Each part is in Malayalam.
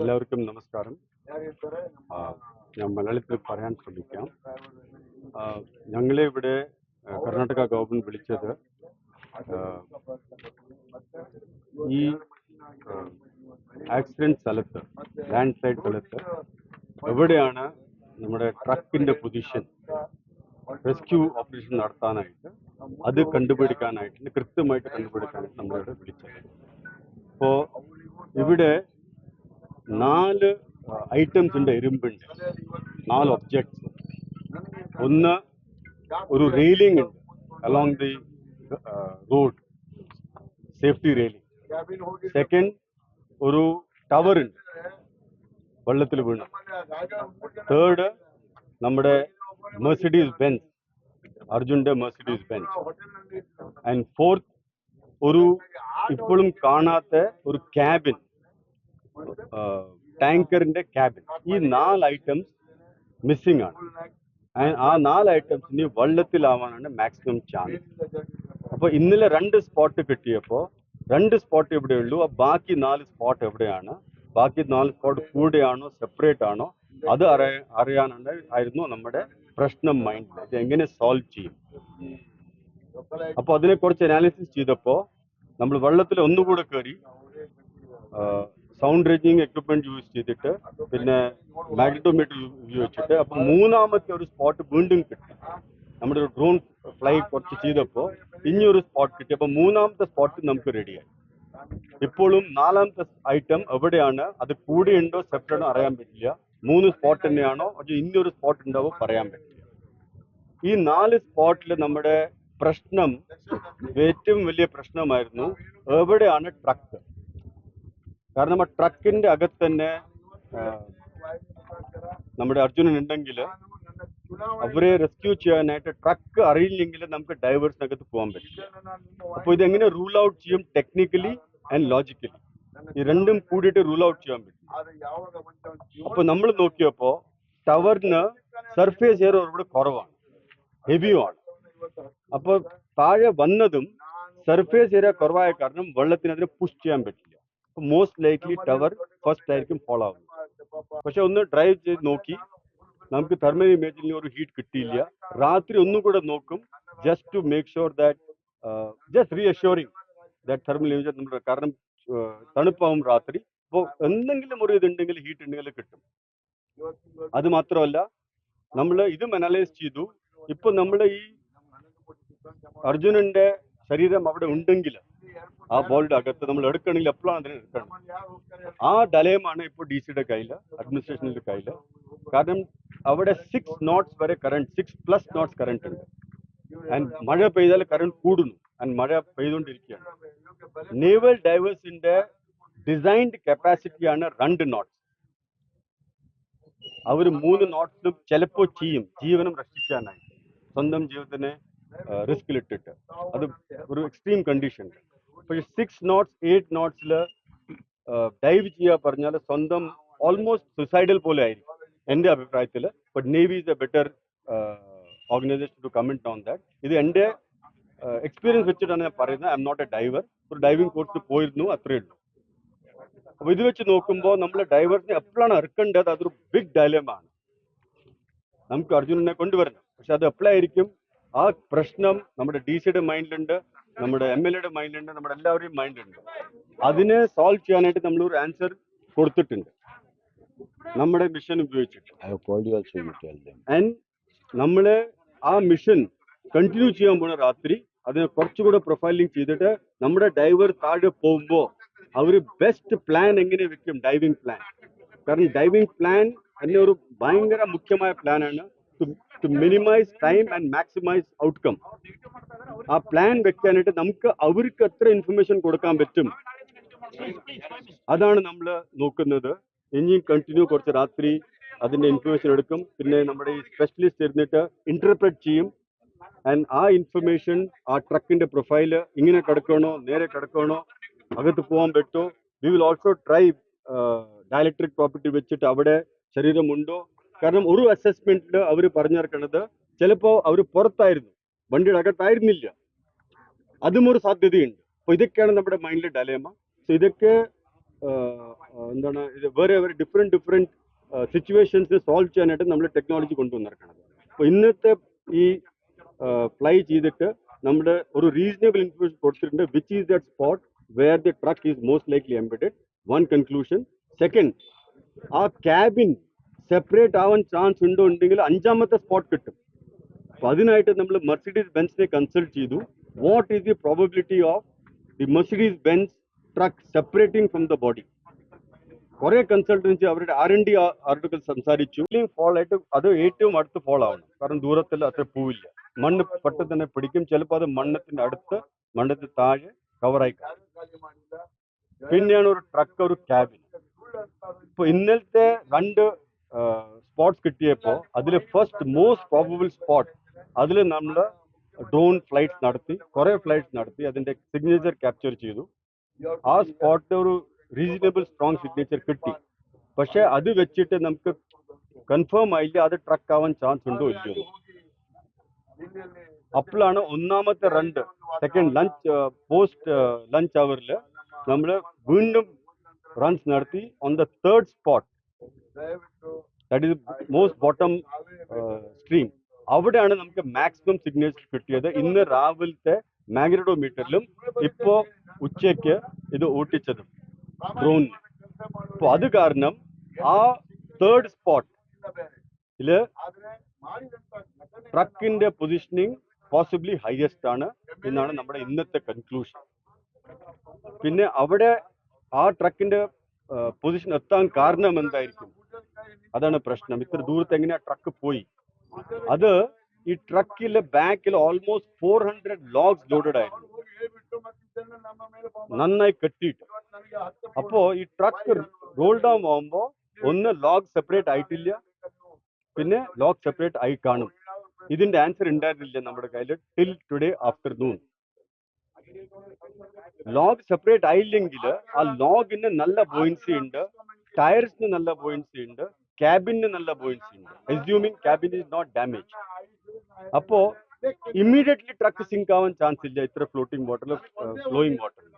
എല്ലാവർക്കും നമസ്കാരം. ഞാൻ മലയാളത്തിൽ പറയാൻ ശ്രമിക്കാം. ഞങ്ങളെ ഇവിടെ കർണാടക ഗവൺമെന്റ് വിളിച്ചത് ഈ ആക്സിഡന്റ് സ്ഥലത്ത് ലാൻഡ് സൈഡ് സ്ഥലത്ത് എവിടെയാണ് നമ്മുടെ ട്രക്കിന്റെ പൊസിഷൻ റെസ്ക്യൂ ഓപ്പറേഷൻ നടത്താനായിട്ട് അത് കണ്ടുപിടിക്കാനായിട്ട് കൃത്യമായിട്ട് കണ്ടുപിടിക്കാനായിട്ട് നമ്മളിവിടെ വിളിച്ചത്. അപ്പോൾ ഇവിടെ നാല് ഐറ്റംസ് ഉണ്ട് ഇരുമ്പുണ്ട്. നാല് ഒബ്ജക്ട്സ് ഒന്ന് ഒരു റെയിലിംഗ് ഉണ്ട് along the road safety railing second ഒരു ടവർ ഉണ്ട് വെള്ളത്തിൽ വീണ്. തേർഡ് നമ്മുടെ മെഴ്സിഡീസ് ബെൻസ് അർജുന്റെ മെഴ്സിഡീസ് ബെൻസ് ആൻഡ് ഫോർത്ത് ഒരു ഇപ്പോഴും കാണാത്ത ഒരു ക്യാബിൻ ടാങ്കറിന്റെ ക്യാബിൻ. ഈ നാല് ഐറ്റംസ് മിസ്സിംഗ് ആണ്. ആ നാല് ഐറ്റംസ് ഇനി വെള്ളത്തിലാവാനാണ് മാക്സിമം ചാൻസ് അപ്പൊ ഇന്നലെ രണ്ട് സ്പോട്ട് കിട്ടിയപ്പോൾ രണ്ട് സ്പോട്ട് എവിടെയുള്ളൂ ആ ബാക്കി നാല് സ്പോട്ട് എവിടെയാണ്? ബാക്കി നാല് സ്പോട്ട് കൂടെയാണോ സെപ്പറേറ്റ് ആണോ? അത് അറിയ അറിയാനാണ് ആയിരുന്നു നമ്മുടെ പ്രശ്നം മൈൻഡിൽ എങ്ങനെ സോൾവ് ചെയ്യും? അപ്പൊ അതിനെ കുറിച്ച് അനാലിസിസ് ചെയ്തപ്പോൾ നമ്മൾ വെള്ളത്തിൽ ഒന്നുകൂടെ കയറി സൗണ്ട് റേഞ്ചിങ് എക്വിപ്മെന്റ് യൂസ് ചെയ്തിട്ട് പിന്നെ മാഗ്നറ്റോമീറ്റർ ഉപയോഗിച്ചിട്ട് അപ്പൊ മൂന്നാമത്തെ ഒരു സ്പോട്ട് വീണ്ടും കിട്ടി. നമ്മുടെ ഒരു ഡ്രോൺ ഫ്ലൈ കുറച്ച് ചെയ്തപ്പോൾ ഇനിയൊരു സ്പോട്ട് കിട്ടി. അപ്പൊ മൂന്നാമത്തെ സ്പോട്ട് നമുക്ക് റെഡിയായി ഇപ്പോഴും നാലാമത്തെ ഐറ്റം എവിടെയാണ്? അത് കൂടെയുണ്ടോ? സെപ്പറേറ്റ് അറിയാൻ പറ്റില്ല. മൂന്ന് സ്പോട്ട് തന്നെയാണോ? അത് ഇനിയൊരു സ്പോട്ട് ഉണ്ടാവോ? പറയാൻ പറ്റില്ല. ഈ നാല് സ്പോട്ടിൽ നമ്മുടെ പ്രശ്നം ഏറ്റവും വലിയ പ്രശ്നമായിരുന്നു എവിടെയാണ് ട്രക്ക് കാരണം ആ ട്രക്കിന്റെ അകത്ത് തന്നെ നമ്മുടെ അർജുനൻ ഉണ്ടെങ്കിൽ അവരെ റെസ്ക്യൂ ചെയ്യാനായിട്ട് ട്രക്ക് അറിയില്ലെങ്കിൽ നമുക്ക് ഡൈവേഴ്സിനകത്ത് പോകാൻ പറ്റില്ല. അപ്പോൾ ഇതെങ്ങനെ റൂൾ ഔട്ട് ചെയ്യും ടെക്നിക്കലി ആൻഡ് ലോജിക്കലി ഈ രണ്ടും കൂടിയിട്ട് റൂൾ ഔട്ട് ചെയ്യാൻ പറ്റും അപ്പൊ നമ്മൾ നോക്കിയപ്പോ ടവറിന് സർഫേസ് എയർ ഇവിടെ കുറവാണ്. ഹെവിയുമാണ് അപ്പൊ താഴെ വന്നതും സർഫേസ് ഏരിയ കുറവായ കാരണം വെള്ളത്തിന് അതിനെ പുഷ് ചെയ്യാൻ പറ്റില്ല. മോസ്റ്റ് ലൈക്ലി ടവർ ഫസ്റ്റ് ആയിരിക്കും ഫോളോ ആവുന്നത് പക്ഷെ ഒന്ന് ഡ്രൈവ് ചെയ്ത് നോക്കി. നമുക്ക് തെർമൽ ഇമേജിൽ ഒരു ഹീറ്റ് കിട്ടിയില്ല. രാത്രി ഒന്നും കൂടെ നോക്കും. Just to make sure that just reassuring that thermal image നമ്മുടെ കാരണം ആ, തണുപ്പാവും രാത്രി. അപ്പോൾ എന്തെങ്കിലും ഒരു ഇതുണ്ടെങ്കിൽ ഹീറ്റ് ഉണ്ടെങ്കിൽ കിട്ടും. അത് മാത്രമല്ല നമ്മൾ ഇതും അനലൈസ് ചെയ്തു. ഇപ്പൊ നമ്മൾ ഈ അർജുനന്റെ ശരീരം അവിടെ ഉണ്ടെങ്കിൽ ആ ബോളിന്റെ അകത്ത് നമ്മൾ എടുക്കണമെങ്കിൽ എപ്പോഴാണ് അതിനെ എടുക്കണം ആ ഡലയമാണ് ഇപ്പോൾ ഡി സിയുടെ കയ്യിൽ അഡ്മിനിസ്ട്രേഷനിലെ കയ്യിൽ. കാരണം അവിടെ സിക്സ് നോട്ട്സ് വരെ current six plus knots current ഉണ്ട്. ആൻഡ് മഴ പെയ്താൽ കറണ്ട് കൂടുന്നു. ആൻഡ് മഴ പെയ്തുകൊണ്ടിരിക്കുകയാണ്. നേവൽ ഡൈവേഴ്സിന്റെ ഡിസൈൻഡ് കപ്പാസിറ്റിയാണ് രണ്ട് നോട്ട്സ് അവർ മൂന്ന് നോട്ട്സിലും ചിലപ്പോൾ ചെയ്യും ജീവനം രക്ഷിക്കാനായി സ്വന്തം ജീവിതത്തിനെ റിസ്കിലിട്ടിട്ട് അത് ഒരു എക്സ്ട്രീം കണ്ടീഷൻ പക്ഷെ സിക്സ് നോട്ട്സ് എയ്റ്റ് നോട്ട്സിൽ ഡൈവ് ചെയ്യുക പറഞ്ഞാൽ സ്വന്തം ഓൾമോസ്റ്റ് സുസൈഡൽ പോലെ ആയിരിക്കും. എന്റെ അഭിപ്രായത്തിൽ but navy is a better organisation to comment on that ഇത് എന്റെ എക്സ്പീരിയൻസ് വെച്ചിട്ടാണ് ഞാൻ പറയുന്നത്. I M not a diver ഒരു ഡൈവിംഗ് കോഴ്സ് പോയിരുന്നു അത്രയേ ഉള്ളൂ. അപ്പൊ ഇത് വെച്ച് നോക്കുമ്പോൾ നമ്മൾ ഡൈവേഴ്സിനെ എപ്പോഴാണ് ഇറക്കേണ്ടത് അതൊരു ബിഗ് ഡയലമാണ് നമുക്ക് അർജുനനെ കൊണ്ടുവരണം. പക്ഷെ അത് എപ്പോഴായിരിക്കും ആ പ്രശ്നം നമ്മുടെ ഡി സിയുടെ മൈൻഡിലുണ്ട് നമ്മുടെ എം എൽ എയുടെ മൈൻഡിലുണ്ട് നമ്മുടെ എല്ലാവരുടെയും മൈൻഡിലുണ്ട് അതിനെ സോൾവ് ചെയ്യാനായിട്ട് നമ്മൾ ഒരു ആൻസർ കൊടുത്തിട്ടുണ്ട്. നമ്മുടെ മിഷൻ ഉപയോഗിച്ചിട്ട്. ആൻഡ് നമ്മൾ ആ മിഷൻ കണ്ടിന്യൂ ചെയ്യാൻ പോണ രാത്രി അതിനെ കുറച്ചുകൂടെ പ്രൊഫൈലിംഗ് ചെയ്തിട്ട് നമ്മുടെ ഡൈവർ താഴെ പോകുമ്പോൾ അവർ ബെസ്റ്റ് പ്ലാൻ എങ്ങനെ വെക്കും ഡൈവിംഗ് പ്ലാൻ കാരണം ഡൈവിംഗ് പ്ലാൻ എന്നെ ഒരു ഭയങ്കര മുഖ്യമായ പ്ലാനാണ് to minimise time and maximise outcome ആ പ്ലാൻ വെക്കാനായിട്ട് നമുക്ക് അവർക്ക് എത്ര ഇൻഫർമേഷൻ കൊടുക്കാൻ പറ്റും? അതാണ് നമ്മൾ നോക്കുന്നത്. ഇനിയും കണ്ടിന്യൂ കുറച്ച് രാത്രി അതിന്റെ ഇൻഫർമേഷൻ എടുക്കും. പിന്നെ നമ്മുടെ ഈ സ്പെഷ്യലിസ്റ്റ് ഇരുന്നിട്ട് ഇന്റർപ്രറ്റ് ചെയ്യും. ആൻഡ് ആ ഇൻഫർമേഷൻ ആ ട്രക്കിന്റെ പ്രൊഫൈൽ ഇങ്ങനെ കിടക്കണോ നേരെ കിടക്കണോ അകത്ത് പോകാൻ പറ്റുമോ we will also try dielectric property വെച്ചിട്ട് അവിടെ ശരീരമുണ്ടോ? കാരണം ഒരു അസസ്മെന്റിൽ അവർ പറഞ്ഞിറക്കണത് ചിലപ്പോൾ അവർ പുറത്തായിരുന്നു. വണ്ടിയുടെ അകത്തായിരുന്നില്ല. അതും ഒരു സാധ്യതയുണ്ട്. അപ്പോൾ ഇതൊക്കെയാണ് നമ്മുടെ മൈൻഡിൽ ഡലേമ സോ ഇതൊക്കെ എന്താണ് ഇത് വേറെ വേറെ ഡിഫറെന്റ് ഡിഫറെന്റ് സിറ്റുവേഷൻസ് സോൾവ് ചെയ്യാനായിട്ട് നമ്മൾ ടെക്നോളജി കൊണ്ടുവന്നിറക്കണത്. അപ്പോൾ ഇന്നത്തെ ഈ ഫ്ലൈ ചെയ്തിട്ട് നമ്മുടെ ഒരു റീസണബിൾ ഇൻഫർമേഷൻ കൊടുത്തിട്ടുണ്ട് which is that spot where the truck is most likely embedded one conclusion second ആ ക്യാബിൻ സെപ്പറേറ്റ് ആവാൻ ചാൻസ് ഉണ്ടോ ഉണ്ടെങ്കിൽ അഞ്ചാമത്തെ സ്പോട്ട് കിട്ടും. അപ്പോൾ അതിനായിട്ട് നമ്മൾ മെർസിഡീസ് ബെൻസിനെ കൺസൾട്ട് ചെയ്തു. What is the probability of the Mercedes Benz truck separating from the body കുറെ കൺസൾട്ടൻസി അവരുടെ ആർ എൻ ഡി ആർട്ടിക്കിൾ സംസാരിച്ചു. ഫോൾ ആയിട്ട് അത് ഏറ്റവും അടുത്ത് ഫോൾ ആവണം. കാരണം ദൂരത്തിൽ അത്ര പോവില്ല. മണ്ണ് പെട്ടെന്ന് തന്നെ പിടിക്കും. ചിലപ്പോൾ അത് മണ്ണത്തിന്റെ അടുത്ത് മണ്ണത്തിന് താഴെ കവറായി കാണും. പിന്നെയാണ് ഒരു ട്രക്ക് ഒരു ക്യാബിൻ ഇപ്പൊ ഇന്നലത്തെ രണ്ട് സ്പോട്ട്സ് കിട്ടിയപ്പോൾ അതിൽ ഫസ്റ്റ് മോസ്റ്റ് പ്രോബബിൾ സ്പോട്ട് അതിൽ നമ്മൾ ഡ്രോൺ ഫ്ലൈറ്റ്സ് നടത്തി കുറെ ഫ്ലൈറ്റ്സ് നടത്തി അതിന്റെ സിഗ്നേച്ചർ ക്യാപ്ചർ ചെയ്തു. ആ സ്പോട്ട് ഒരു റീസണബിൾ സ്ട്രോങ് സിഗ്നേച്ചർ കിട്ടി. പക്ഷെ അത് വെച്ചിട്ട് നമുക്ക് കൺഫേം ആയില്ല അത് ട്രക്ക് ആവാൻ ചാൻസ് ഉണ്ടോ ഇല്ലയോ. അപ്പോഴാണ് ഒന്നാമത്തെ രണ്ട് സെക്കൻഡ് ലഞ്ച് പോസ്റ്റ് ലഞ്ച് അവറിൽ നമ്മൾ വീണ്ടും റൺസ് നടത്തി. On the third spot that is most bottom stream അവിടെയാണ് നമുക്ക് മാക്സിമം സിഗ്നേച്ചർ കിട്ടിയത്. ഇന്ന് രാവിലത്തെ മാഗ്നറ്റോമീറ്ററിലും ഇപ്പോ ഉച്ചയ്ക്ക് ഇത് ഓട്ടിച്ചതും ഡ്രോണിന് അപ്പോൾ അത് കാരണം ആ തേർഡ് സ്പോട്ട് ഇതിൽ ട്രക്കിന്റെ പൊസിഷനിങ് പോസിബിളി ഹയസ്റ്റ് ആണ് എന്നാണ് നമ്മുടെ ഇന്നത്തെ കൺക്ലൂഷൻ പിന്നെ അവിടെ ആ ട്രക്കിന്റെ പൊസിഷൻ എത്താൻ കാരണം എന്തായിരിക്കും? അതാണ് പ്രശ്നം. ഇത്ര ദൂരത്ത് എങ്ങനെയാ ട്രക്ക് പോയി? അത് ഈ ട്രക്കിലെ ബാക്കിൽ almost four hundred logs loaded ആയിരുന്നു. നന്നായി കെട്ടിയിട്ട്. അപ്പോ ഈ ട്രക്ക് റോൾ ഡൗൺ ആവുമ്പോ ഒന്ന് ലോഗ് സെപ്പറേറ്റ് ആയിട്ടില്ല. പിന്നെ ലോഗ് സെപ്പറേറ്റ് ആയി കാണും. ഇതിന്റെ ആൻസർ ഉണ്ടായിരുന്നില്ല നമ്മുടെ കയ്യിൽ till today afternoon log separate ആയില്ലെങ്കിൽ ആ ലോഗിന് നല്ല ബോയിൻസി ഉണ്ട്. ടയർസിന് നല്ല പോയിന്റ്സ് ഉണ്ട് ക്യാബിന് നല്ല പോയിന്റ്സ് ഉണ്ട്. Assuming cabin is not damage. അപ്പോ ഇമ്മീഡിയറ്റ്ലി ട്രക്ക് സിങ്ക് ആവാൻ ചാൻസ് ഇല്ല ഇത്ര ഫ്ലോട്ടിംഗ് വാട്ടറിൽ ഫ്ലോയിങ് വാട്ടറിൽ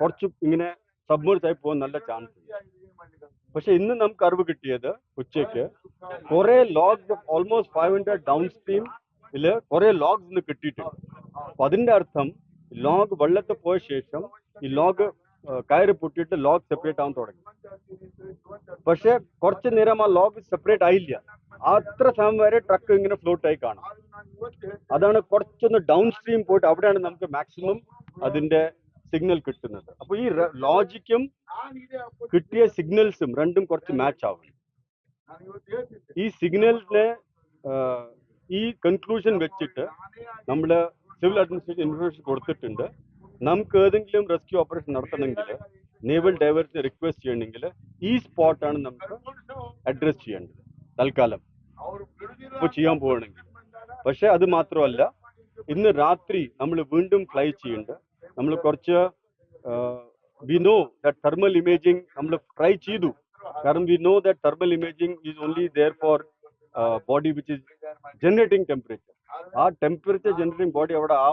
കുറച്ച് ഇങ്ങനെ സബ്മേഴ്സ് ആയി പോകാൻ നല്ല ചാൻസ് ഉണ്ട്. പക്ഷെ ഇന്ന് നമുക്ക് അറിവ് കിട്ടിയത് ഉച്ചയ്ക്ക് കുറെ logs almost five hundred down stream ഇതിൽ കുറെ ലോഗ്സ് ഇന്ന് കിട്ടിയിട്ടുണ്ട്. അപ്പൊ അതിന്റെ അർത്ഥം ലോഗ് വെള്ളത്തിൽ പോയ ശേഷം ഈ ലോഗ് കയറ് പൊട്ടിയിട്ട് ലോക്ക് സെപ്പറേറ്റ് ആവാൻ തുടങ്ങി. പക്ഷെ കുറച്ച് നേരം ആ ലോക്ക് സെപ്പറേറ്റ് ആയില്ല. അത്ര സമയം വരെ ട്രക്ക് ഇങ്ങനെ ഫ്ലോട്ട് ആയി കാണാം. അതാണ് കുറച്ചൊന്ന് ഡൗൺ സ്ട്രീം പോയിട്ട് അവിടെയാണ് നമുക്ക് മാക്സിമം അതിന്റെ സിഗ്നൽ കിട്ടുന്നത്. അപ്പൊ ഈ ലോജിക്കും കിട്ടിയ സിഗ്നൽസും രണ്ടും കുറച്ച് മാച്ച് ആവും. ഈ സിഗ്നലിനെ ഈ കൺക്ലൂഷൻ വെച്ചിട്ട് നമ്മൾ സിവിൽ അഡ്മിനിസ്ട്രേഷൻ ഇൻഫർമേഷൻ കൊടുത്തിട്ടുണ്ട്. നമുക്ക് ഏതെങ്കിലും റെസ്ക്യൂ ഓപ്പറേഷൻ നടത്തണമെങ്കിൽ നേവൽ ഡൈവേഴ്സിനെ റിക്വസ്റ്റ് ചെയ്യണമെങ്കിൽ ഈ സ്പോട്ടാണ് നമുക്ക് അഡ്രസ് ചെയ്യേണ്ടത് തൽക്കാലം. ഇപ്പോൾ ചെയ്യാൻ പോകണമെങ്കിൽ പക്ഷെ അത് മാത്രമല്ല ഇന്ന് രാത്രി നമ്മൾ വീണ്ടും ഫ്ലൈ ചെയ്യുന്നുണ്ട്. നമ്മൾ കുറച്ച് we know that thermal imaging നമ്മൾ ട്രൈ ചെയ്തു. കാരണം we know that thermal imaging is only there for body which is generating temperature ആ ടെമ്പറേച്ചർ ജനറേറ്റിംഗ് ബോഡി അവിടെ ആ